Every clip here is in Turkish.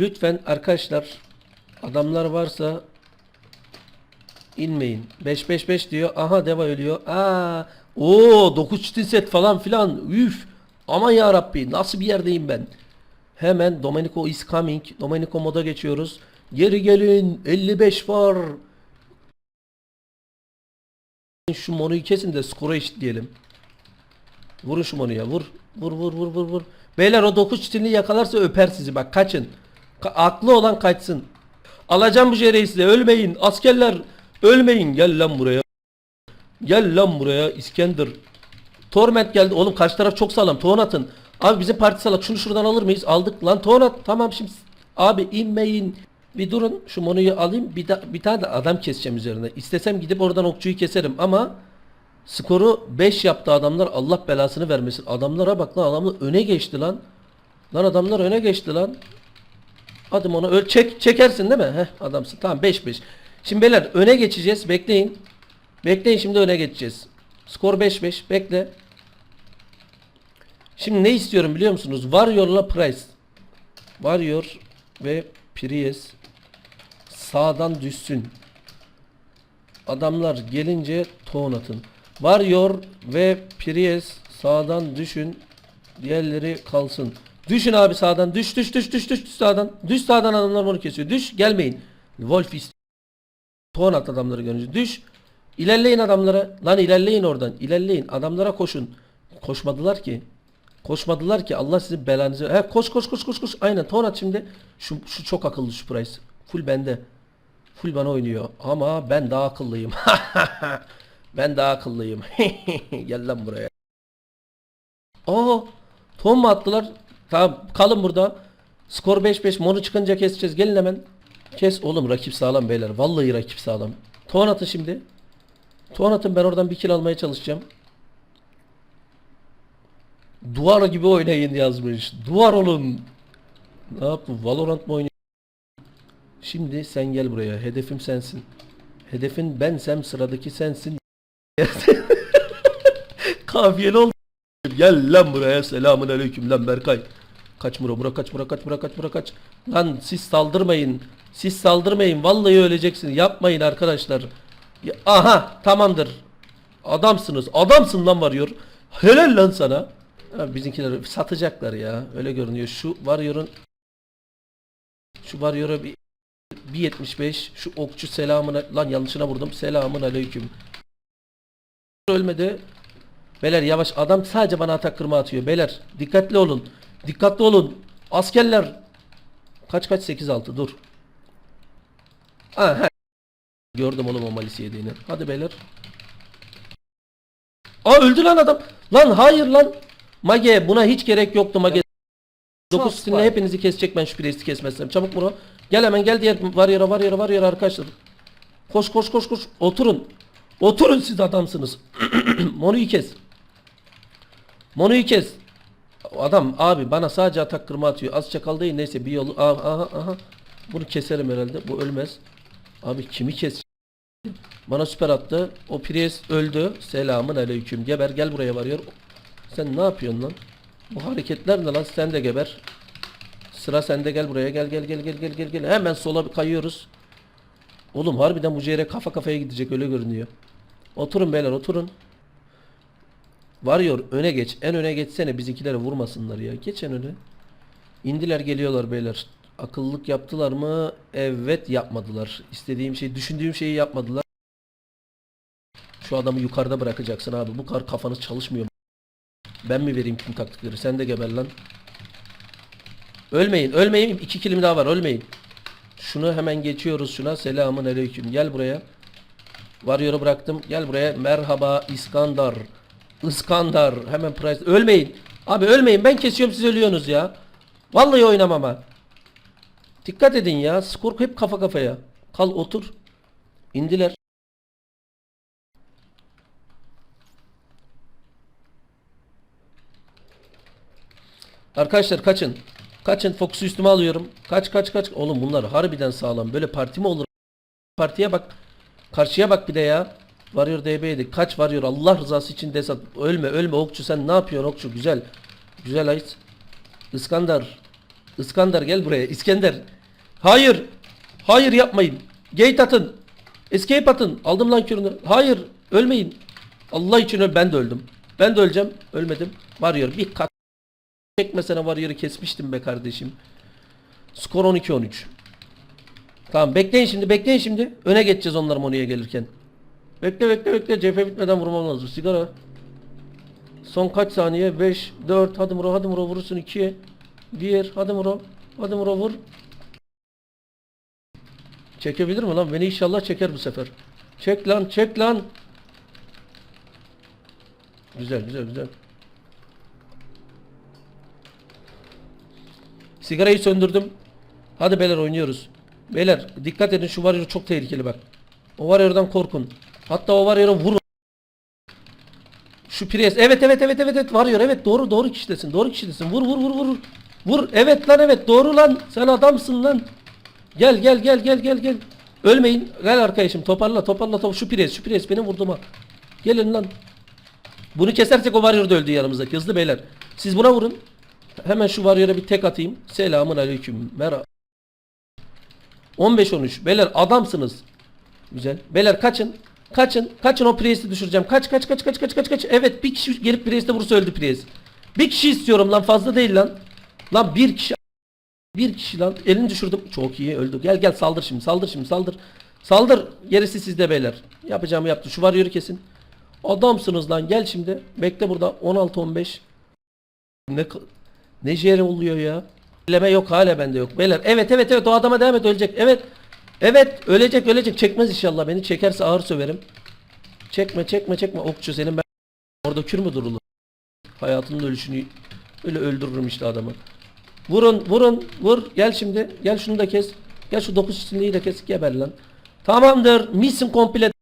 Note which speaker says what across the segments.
Speaker 1: Lütfen arkadaşlar adamlar varsa inmeyin. 5 5 5 diyor. Aha deva ölüyor. Aa! Oo 9 çitin set falan filan. Üf. Aman ya Rabbi nasıl bir yerdeyim ben? Hemen Domenico is coming. Domenico moda geçiyoruz. Geri gelin. 55 var. Şu monuyu kesin de skora eşitleyelim. Vurun şu monuya vur. Vur vur vur vur vur. Beyler o 9 çitinli yakalarsa öper sizi bak kaçın. Ka- aklı olan kaçsın. Alacağım bu jereyi size ölmeyin. Askerler ölmeyin. Gel lan buraya. Gel lan buraya İskender. Torment geldi. Oğlum karşı taraf çok sağlam. Tohon atın. Abi bizim parti salak. Şunu şuradan alır mıyız? Aldık lan. Tohon at. Tamam şimdi. Abi inmeyin. Bir durun. Şu monuyu alayım. Bir, da, bir tane de adam keseceğim üzerine. İstesem gidip oradan okçuyu keserim ama skoru 5 yaptı adamlar. Allah belasını vermesin. Adamlara bak lan. Adamlar öne geçti lan. Lan adamlar öne geçti lan. Hadi onu öl çek çekersin değil mi? Heh adamsın. Tamam 5-5. Şimdi beyler öne geçeceğiz. Bekleyin. Bekleyin şimdi öne geçeceğiz. Skor 5-5. Bekle. Şimdi ne istiyorum biliyor musunuz? Warrior'la Price. Warrior ve Priest sağdan düşsün. Adamlar gelince tohum atın. Warrior ve Priest sağdan düşün. Diğerleri kalsın. Düşün abi sağdan. Düş düş düş düş düş, düş sağdan. Düş sağdan adamlar bunu kesiyor. Düş gelmeyin. Wolf ist. Tohum at adamları görünce. Düş. İlerleyin adamlara. Lan ilerleyin oradan. İlerleyin. Adamlara koşun. Koşmadılar ki. Koşmadılar ki. Allah sizin belanızı. He koş koş koş koş koş. Aynen. Ton at şimdi. Şu, şu çok akıllı şu Price. Full bende. Full bana oynuyor. Ama ben daha akıllıyım. ben daha akıllıyım. Gel lan buraya. Aa, ton mu attılar? Tamam kalın burada. Skor 5-5. Monu çıkınca keseceğiz. Gelin hemen. Kes oğlum rakip sağlam beyler. Vallahi rakip sağlam. Ton atın şimdi. Ton atın ben oradan bir kill almaya çalışacağım. Duvar gibi oynayın yazmış. Duvar olun. Ne yaptı? Valorant mı oynuyor? Şimdi sen gel buraya. Hedefim sensin. Hedefin bensem sıradaki sensin. Kafiyeli oldu. Gel lan buraya. Selamun aleyküm lan Berkay. Kaç Muro, Muro kaç, Muro kaç, Muro kaç, Muro kaç. Lan siz saldırmayın. Siz saldırmayın. Vallahi öleceksiniz. Yapmayın arkadaşlar. Ya- aha tamamdır. Adamsınız. Adamsın lan varıyor. Helal lan sana. Ha, bizimkiler satacaklar ya. Öyle görünüyor. Şu varıyorun şu varıyor'a bir 1.75 şu okçu selamına lan yanlışına vurdum. Selamun aleyküm. Ölmedi. Beyler yavaş adam sadece bana atak kırma atıyor. Beyler dikkatli olun. Dikkatli olun. Askerler. Kaç kaç 8-6 dur. Aha. Gördüm oğlum o malisi yediğini. Hadi beyler. Aa öldü lan adam. Lan hayır lan. Mage buna hiç gerek yoktu Mage. 9 stinle hepinizi kesecek ben şu priesti kesmezsem. Çabuk bunu. Gel hemen gel diğer var yara var yara var yara arkadaşlar. Koş koş koş koş. Oturun. Oturun siz adamsınız. Monu'yu kes. Monu'yu kes. Adam abi bana sadece atak kırma atıyor. Az çakal değil neyse bir yolu. Aha, aha. Bunu keserim herhalde. Bu ölmez. Abi kimi kes? Bana süper attı. O Priest öldü. Selamın aleyküm. Geber gel buraya varıyor. Sen ne yapıyorsun lan? Bu hareketler ne lan? Sen de geber. Sıra sende gel buraya. Gel gel gel gel gel gel gel. Hemen sola kayıyoruz. Oğlum harbiden bu CR kafa kafaya gidecek öyle görünüyor. Oturun beyler oturun. Varıyor öne geç. En öne geçsene bizimkilere vurmasınlar ya. Geç en öne. İndiler geliyorlar beyler. Akıllık yaptılar mı? Evet yapmadılar. İstediğim şey, düşündüğüm şeyi yapmadılar. Şu adamı yukarıda bırakacaksın abi. Bu kadar kafanız çalışmıyor. Ben mi vereyim tüm taktikleri? Sen de geber lan. Ölmeyin, ölmeyin. İki kilim daha var. Ölmeyin. Şunu hemen geçiyoruz şuna. Selamun aleyküm. Gel buraya. Varıyor'u bıraktım. Gel buraya. Merhaba İskandar. İskandar. Hemen price. Ölmeyin. Abi ölmeyin. Ben kesiyorum siz ölüyorsunuz ya. Vallahi oynamam ha. Dikkat edin ya. Skor hep kafa kafaya. Kal otur. İndiler. Arkadaşlar kaçın. Kaçın. Fox'u üstüme alıyorum. Kaç kaç kaç. Oğlum bunlar harbiden sağlam. Böyle parti mi olur? Partiye bak. Karşıya bak bir de ya. Varıyor DB'ydi. Kaç varıyor Allah rızası için desat. Ölme ölme okçu sen ne yapıyorsun okçu güzel. Güzel ait. İskandar. İskender gel buraya. İskender. Hayır. Hayır yapmayın. Gate atın. Escape atın. Aldım lan kürünü. Hayır. Ölmeyin. Allah için öl. Ben de öldüm. Ben de öleceğim. Ölmedim. Varıyor. Bir kat. Çekmesene varıyor'u kesmiştim be kardeşim. Skor 12-13. Tamam bekleyin şimdi bekleyin şimdi. Öne geçeceğiz onlar Monu'ya gelirken. Bekle bekle bekle. Cephe bitmeden vurmam lazım. Sigara. Son kaç saniye? 5, 4. Hadi Muro hadi Muro vurursun 2. 1. Hadi Muro. Hadi Muro vur. Çekebilir mi lan? Beni inşallah çeker bu sefer. Çek lan çek lan. Güzel güzel güzel. Sigarayı söndürdüm. Hadi beyler oynuyoruz. Beyler dikkat edin şu warrior çok tehlikeli bak. O warrior'dan korkun. Hatta o warrior'a vurun. Şu Priest. Evet evet evet evet evet warrior evet doğru doğru kişidesin. Doğru kişidesin. Vur vur vur vur. Vur. Evet lan evet doğru lan. Sen adamsın lan. Gel gel gel gel gel gel. Ölmeyin. Gel arkadaşım toparla toparla toparla. Şu Priest şu Priest benim vurdum ha. Gelin lan. Bunu kesersek o warrior da öldü yanımızdaki hızlı beyler. Siz buna vurun. Hemen şu warrior'a bir tek atayım. Selamun aleyküm. Merhaba. 15-13. Beyler adamsınız. Güzel. Beyler kaçın. Kaçın. Kaçın o Priest'i düşüreceğim. Kaç kaç kaç kaç kaç kaç kaç. Evet bir kişi gelip Priest'e vursa öldü Priest. Bir kişi istiyorum lan fazla değil lan. Lan bir kişi. Bir kişi lan. Elini düşürdüm. Çok iyi öldü. Gel gel saldır şimdi. Saldır şimdi saldır. Saldır. Gerisi sizde beyler. Yapacağımı yaptı. Şu var yürü kesin. Adamsınız lan. Gel şimdi. Bekle burada. 16-15. Ne ne jere oluyor ya? Leme yok hala bende yok. Beyler evet evet evet o adama devam et ölecek. Evet. Evet ölecek ölecek. Çekmez inşallah beni. Çekerse ağır söverim. Çekme çekme çekme. Okçu senin ben orada kür mü durulur? Hayatının ölüşünü öyle öldürürüm işte adamı. Vurun vurun vur. Gel şimdi. Gel şunu da kes. Gel şu dokuz çizimliği de kes. Geber lan. Tamamdır. Mission komple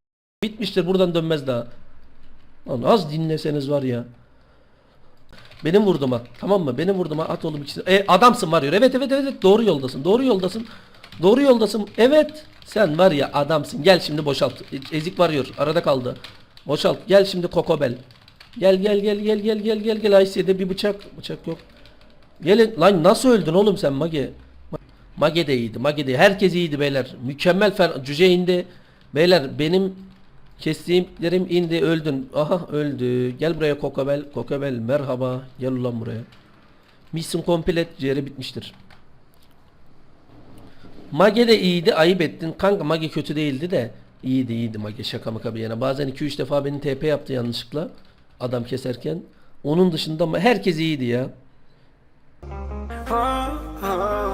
Speaker 1: bitmiştir. Buradan dönmez daha. Lan az dinleseniz var ya. Benim vurduma. Tamam mı? Benim vurduma at oğlum ikisini. E, adamsın. Evet evet evet evet. Doğru yoldasın. Doğru yoldasın. Doğru yoldasın. Evet. Sen var ya adamsın. Gel şimdi boşalt. E- Ezik varıyor. Arada kaldı. Boşalt. Gel şimdi kokobel. Gel gel gel gel gel gel gel gel. IC'de bir bıçak. Bıçak yok. Gelin. Lan nasıl öldün oğlum sen Mage? Ma- Mage de iyiydi. Mage de Herkes iyiydi beyler. Mükemmel fen cüce indi. Beyler benim kestiğimlerim indi öldün. Aha öldü. Gel buraya Kokobel. Kokobel merhaba. Gel ulan buraya. Mission komplet ciğeri bitmiştir. Mage de iyiydi ayıp ettin. Kanka Mage kötü değildi de iyiydi iyiydi Mage şaka maka bir yana. Bazen 2-3 defa beni TP yaptı yanlışlıkla. Adam keserken. Onun dışında ama herkes iyiydi ya.
Speaker 2: Oh, oh, oh.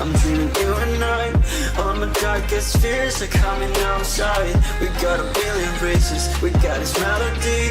Speaker 2: I'm dreaming you and I. All my darkest fears are coming outside. We got a billion races. We got this melody.